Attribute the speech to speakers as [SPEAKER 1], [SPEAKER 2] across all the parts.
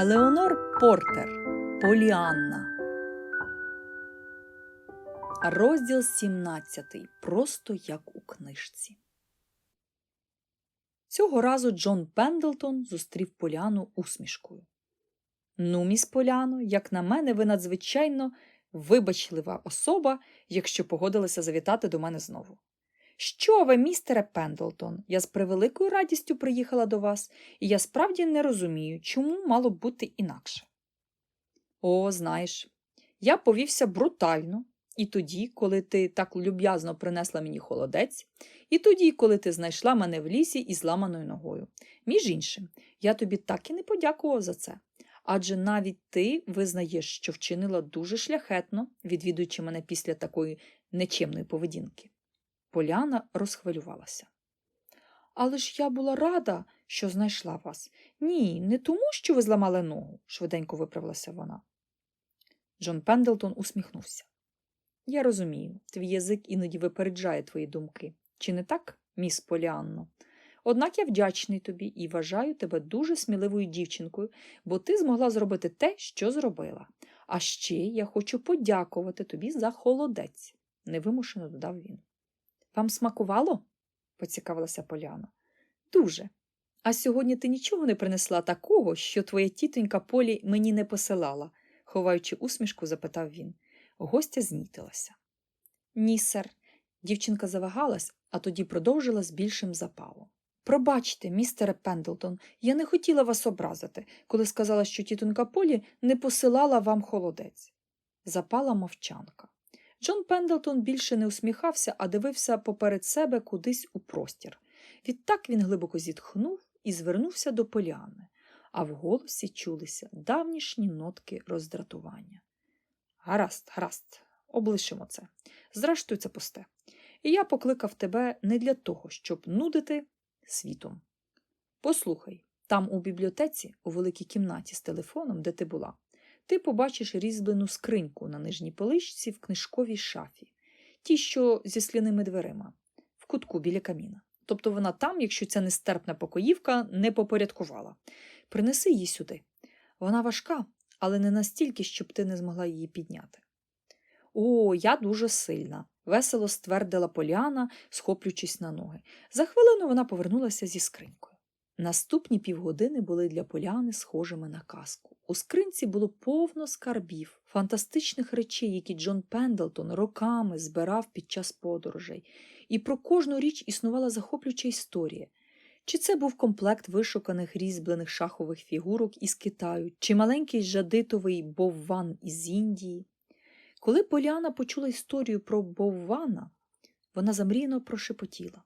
[SPEAKER 1] Елеонор Портер Поліанна. Розділ 17. Просто як у книжці. Цього разу Джон Пендлтон зустрів Поліану усмішкою. Ну, міс Поляно, як на мене, ви надзвичайно вибачлива особа, якщо погодилися завітати до мене знову. Що ви, містере Пендлтон? Я з превеликою радістю приїхала до вас, і я справді не розумію, чому мало бути інакше. О, знаєш, я повівся брутально, і тоді, коли ти так люб'язно принесла мені холодець, і тоді, коли ти знайшла мене в лісі із зламаною ногою. Між іншим, я тобі так і не подякував за це. Адже навіть ти визнаєш, що вчинила дуже шляхетно, відвідуючи мене після такої нечемної поведінки. Поляна розхвилювалася. Але ж я була рада, що знайшла вас. Ні, не тому, що ви зламали ногу, швиденько виправилася вона. Джон Пендлтон усміхнувся. Я розумію, твій язик іноді випереджає твої думки. Чи не так, міс Поліанно? Однак я вдячний тобі і вважаю тебе дуже сміливою дівчинкою, бо ти змогла зробити те, що зробила. А ще я хочу подякувати тобі за холодець, невимушено додав він. Вам смакувало? поцікавилася Поляна. Дуже. А сьогодні ти нічого не принесла такого, що твоя тітонька Полі мені не посилала, ховаючи усмішку, запитав він. Гостя знітилася. Ні, сер. Дівчинка завагалась, а тоді продовжила з більшим запалом. Пробачте, містере Пендлтон, я не хотіла вас образити, коли сказала, що тітонька Полі не посилала вам холодець. Запала мовчанка. Джон Пендлтон більше не усміхався, а дивився поперед себе кудись у простір. Відтак він глибоко зітхнув і звернувся до Поліани, а в голосі чулися давнішні нотки роздратування. Гаразд, гаразд, облишимо це. Зрештою, це пусте. І я покликав тебе не для того, щоб нудити світом. Послухай, там у бібліотеці, у великій кімнаті з телефоном, де ти була, ти побачиш різьблену скриньку на нижній поличці в книжковій шафі, ті, що зі скляними дверима, в кутку біля каміна. Тобто вона там, якщо ця нестерпна покоївка не попорядкувала. Принеси її сюди. Вона важка, але не настільки, щоб ти не змогла її підняти. О, я дуже сильна, весело ствердила Поліана, схоплюючись на ноги. За хвилину вона повернулася зі скринькою. Наступні півгодини були для Поляни схожими на казку. У скринці було повно скарбів, фантастичних речей, які Джон Пендлтон роками збирав під час подорожей, і про кожну річ існувала захоплююча історія. Чи це був комплект вишуканих різьблених шахових фігурок із Китаю, чи маленький жадитовий бовван із Індії. Коли Поляна почула історію про боввана, вона замріяно прошепотіла.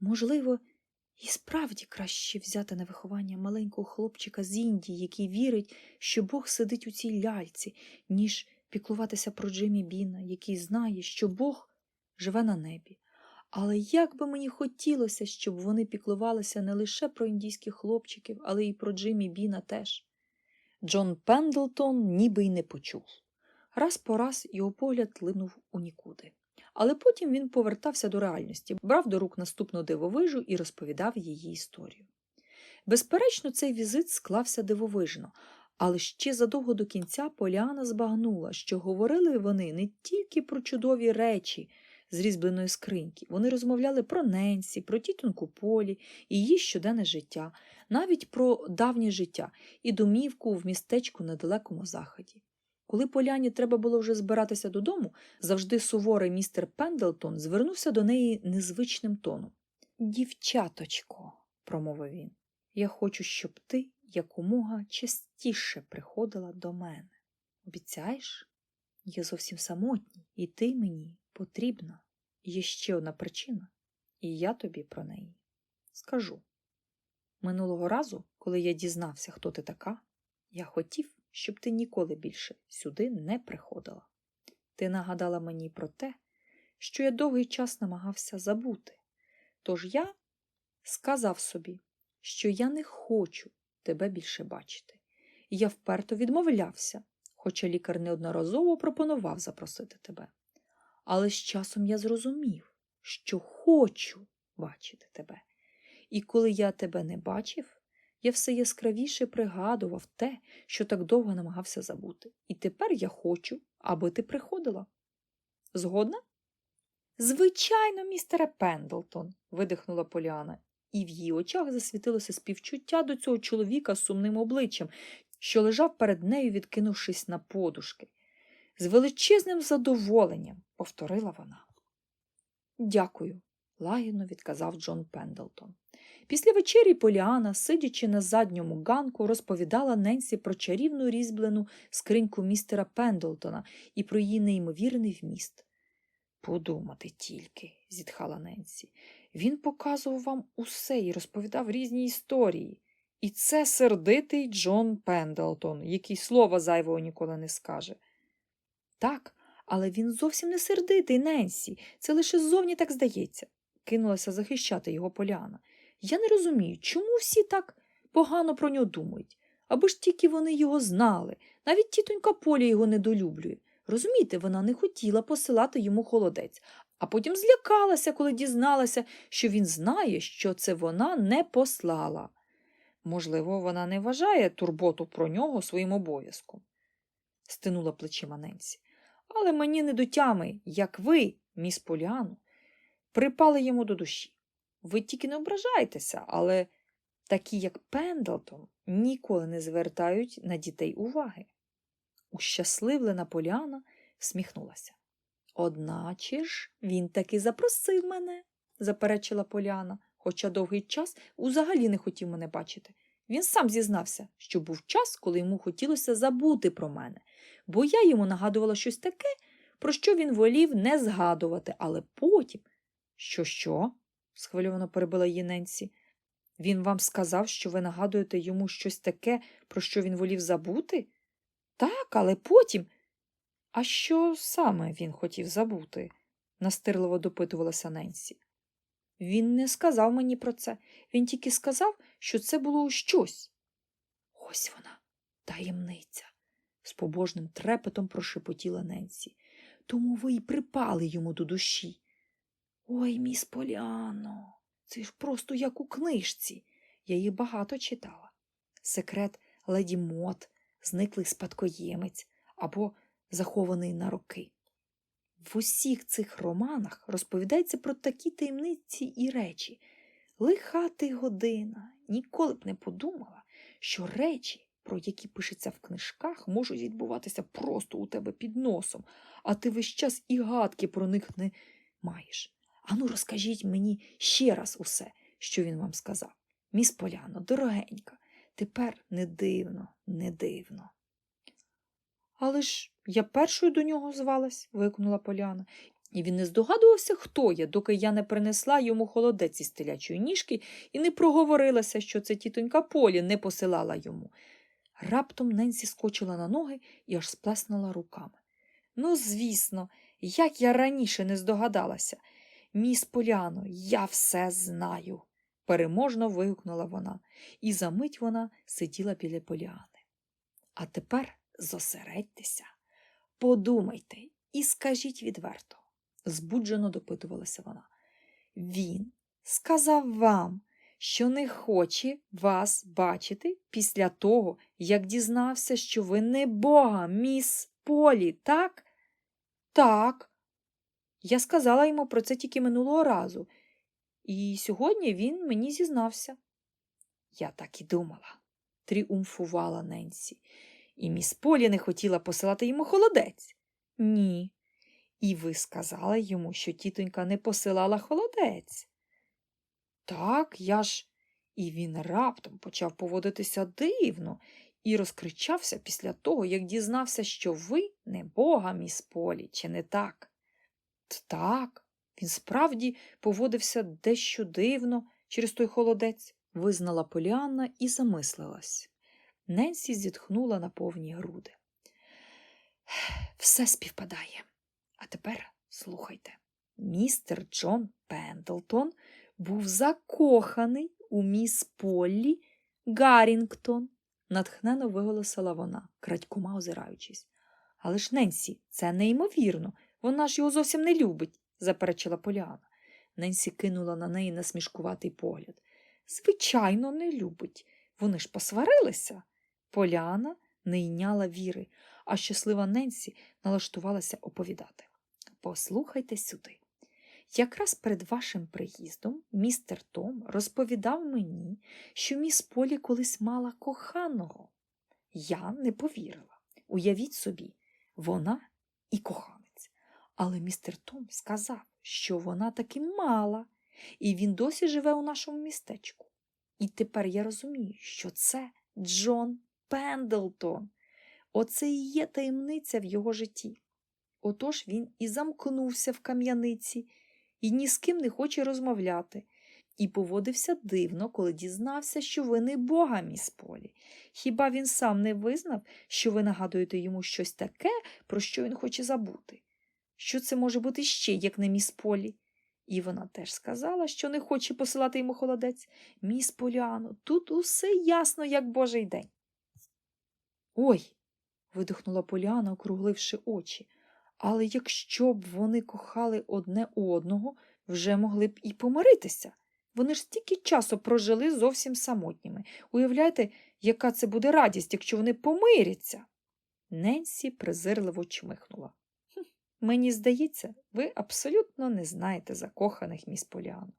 [SPEAKER 1] Можливо, і справді краще взяти на виховання маленького хлопчика з Індії, який вірить, що Бог сидить у цій ляльці, ніж піклуватися про Джиммі Біна, який знає, що Бог живе на небі. Але як би мені хотілося, щоб вони піклувалися не лише про індійських хлопчиків, але й про Джиммі Біна теж. Джон Пендлтон ніби й не почув. Раз по раз його погляд линув у нікуди. Але потім він повертався до реальності, брав до рук наступну дивовижу і розповідав її історію. Безперечно, цей візит склався дивовижно, але ще задовго до кінця Поляна збагнула, що говорили вони не тільки про чудові речі з різьбленої скриньки, вони розмовляли про Ненсі, про тітоньку Полі її щоденне життя, навіть про давнє життя і домівку в містечку на далекому заході. Коли Поляні треба було вже збиратися додому, завжди суворий містер Пендлтон звернувся до неї незвичним тоном. Дівчаточко, промовив він, я хочу, щоб ти якомога частіше приходила до мене. Обіцяєш? Я зовсім самотній, і ти мені потрібна. Є ще одна причина, і я тобі про неї скажу. Минулого разу, коли я дізнався, хто ти така, я хотів, щоб ти ніколи більше сюди не приходила. Ти нагадала мені про те, що я довгий час намагався забути. Тож я сказав собі, що я не хочу тебе більше бачити, і я вперто відмовлявся, хоча лікар неодноразово пропонував запросити тебе. Але з часом я зрозумів, що хочу бачити тебе. І коли я тебе не бачив, я все яскравіше пригадував те, що так довго намагався забути. І тепер я хочу, аби ти приходила. Згодна? Звичайно, містере Пендлтон, видихнула Поліана, і в її очах засвітилося співчуття до цього чоловіка з сумним обличчям, що лежав перед нею, відкинувшись на подушки. З величезним задоволенням, повторила вона. Дякую, лагідно відказав Джон Пендлтон. Після вечері Поліана, сидячи на задньому ганку, розповідала Ненсі про чарівну різьблену скриньку містера Пендлтона і про її неймовірний вміст. Подумати тільки, зітхала Ненсі. Він показував вам усе і розповідав різні історії. І це сердитий Джон Пендлтон, який слова зайвого ніколи не скаже. Так, але він зовсім не сердитий, Ненсі. Це лише ззовні так здається, кинулася захищати його Поляна. Я не розумію, чому всі так погано про нього думають, аби ж тільки вони його знали. Навіть тітонька Поля його недолюблює. Розумієте, вона не хотіла посилати йому холодець, а потім злякалася, коли дізналася, що він знає, що це вона не послала. Можливо, вона не вважає турботу про нього своїм обов'язком, стинула плечима Ненсі. Але мені не до тями, як ви, міс Поліану, припали йому до душі. Ви тільки не ображайтеся, але такі, як Пендлтон, ніколи не звертають на дітей уваги. Ущасливлена Поліана всміхнулася. Одначе ж він таки запросив мене, заперечила Поляна, хоча довгий час узагалі не хотів мене бачити. Він сам зізнався, що був час, коли йому хотілося забути про мене, бо я йому нагадувала щось таке, про що він волів не згадувати, але потім. Що, що? Схвильовано перебила її Ненсі. Він вам сказав, що ви нагадуєте йому щось таке, про що він волів забути? Так, але потім. А що саме він хотів забути? настирливо допитувалася Ненсі. Він не сказав мені про це. Він тільки сказав, що це було щось. Ось вона, таємниця, з побожним трепетом прошепотіла Ненсі. Тому ви й припали йому до душі. Ой, міс Поліано, це ж просто як у книжці. Я її багато читала. Секрет леді Мот, зниклий спадкоємець або захований на роки. В усіх цих романах розповідається про такі таємниці і речі. Лиха ти година, ніколи б не подумала, що речі, про які пишеться в книжках, можуть відбуватися просто у тебе під носом, а ти весь час і гадки про них не маєш. Ану, розкажіть мені ще раз усе, що він вам сказав. Міс Поляно, дорогенька, тепер не дивно, не дивно. Але ж я першою до нього звалась, викнула Поляна, і він не здогадувався, хто я, доки я не принесла йому холодець із телячої ніжки і не проговорилася, що це тітонька Полі не посилала йому. Раптом Ненсі скочила на ноги і аж сплеснула руками. Ну, звісно, як я раніше не здогадалася. Міс Поляно, я все знаю, переможно вигукнула вона, і за мить вона сиділа біля Поляни. А тепер зосередьтеся, подумайте і скажіть відверто, збуджено допитувалася вона. Він сказав вам, що не хоче вас бачити після того, як дізнався, що ви не Бога, міс Полі, так? Так. Я сказала йому про це тільки минулого разу, і сьогодні він мені зізнався. Я так і думала, тріумфувала Ненсі. І міс Полі не хотіла посилати йому холодець. Ні. І ви сказали йому, що тітонька не посилала холодець. Так, я ж. І він раптом почав поводитися дивно і розкричався після того, як дізнався, що ви не бога, міс Полі, чи не так? Так, він справді поводився дещо дивно через той холодець, визнала Поліанна і замислилась. Ненсі зітхнула на повні груди. Все співпадає. А тепер слухайте. Містер Джон Пендлтон був закоханий у міс Поллі Гаррінгтон, натхнено виголосила вона, крадькома озираючись. Але ж Ненсі, це неймовірно. Вона ж його зовсім не любить, заперечила Поляна. Ненсі кинула на неї насмішкуватий погляд. Звичайно, не любить. Вони ж посварилися. Поляна не йняла віри, а щаслива Ненсі налаштувалася оповідати. Послухайте сюди. Якраз перед вашим приїздом містер Том розповідав мені, що міс Полі колись мала коханого. Я не повірила. Уявіть собі, вона і коханець. Але містер Том сказав, що вона таки мала, і він досі живе у нашому містечку. І тепер я розумію, що це Джон Пендлтон. Оце і є таємниця в його житті. Отож він і замкнувся в кам'яниці, і ні з ким не хоче розмовляти, і поводився дивно, коли дізнався, що ви не Бога, міс Полі. Хіба він сам не визнав, що ви нагадуєте йому щось таке, про що він хоче забути? Що це може бути ще, як не міс Полі? І вона теж сказала, що не хоче посилати йому холодець. Міс Поляно, тут усе ясно, як божий день. Ой. видихнула Поляна, округливши очі. Але якщо б вони кохали одне одного, вже могли б і помиритися. Вони ж стільки часу прожили зовсім самотніми. Уявляєте, яка це буде радість, якщо вони помиряться? Ненсі презирливо чмихнула. «Хм, Мені здається, ви абсолютно не знаєте закоханих міс Поліану.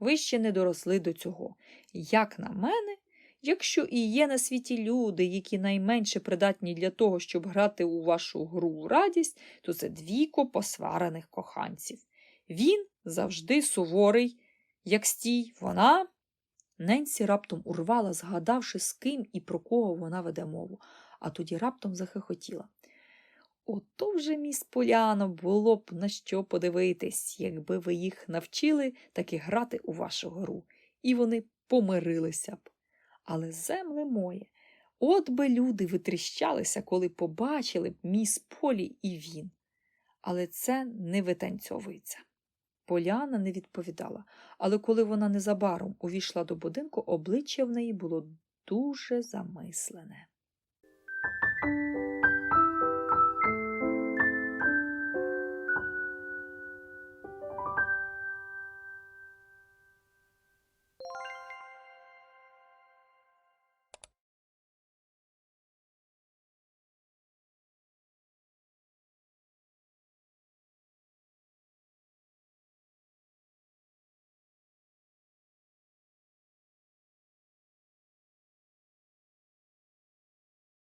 [SPEAKER 1] Ви ще не доросли до цього. Як на мене, якщо і є на світі люди, які найменше придатні для того, щоб грати у вашу гру радість, то це двійко посварених коханців. Він завжди суворий, як стій, вона. Ненсі раптом урвала, згадавши, з ким і про кого вона веде мову, а тоді раптом захихотіла. Ото вже, міс Поляно, було б на що подивитись, якби ви їх навчили таки грати у вашу гру, і вони помирилися б. Але земле моє, от би люди витріщалися, коли побачили б міс Полі і він. Але це не витанцьовується. Поляна не відповідала, але коли вона незабаром увійшла до будинку, обличчя в неї було дуже замислене.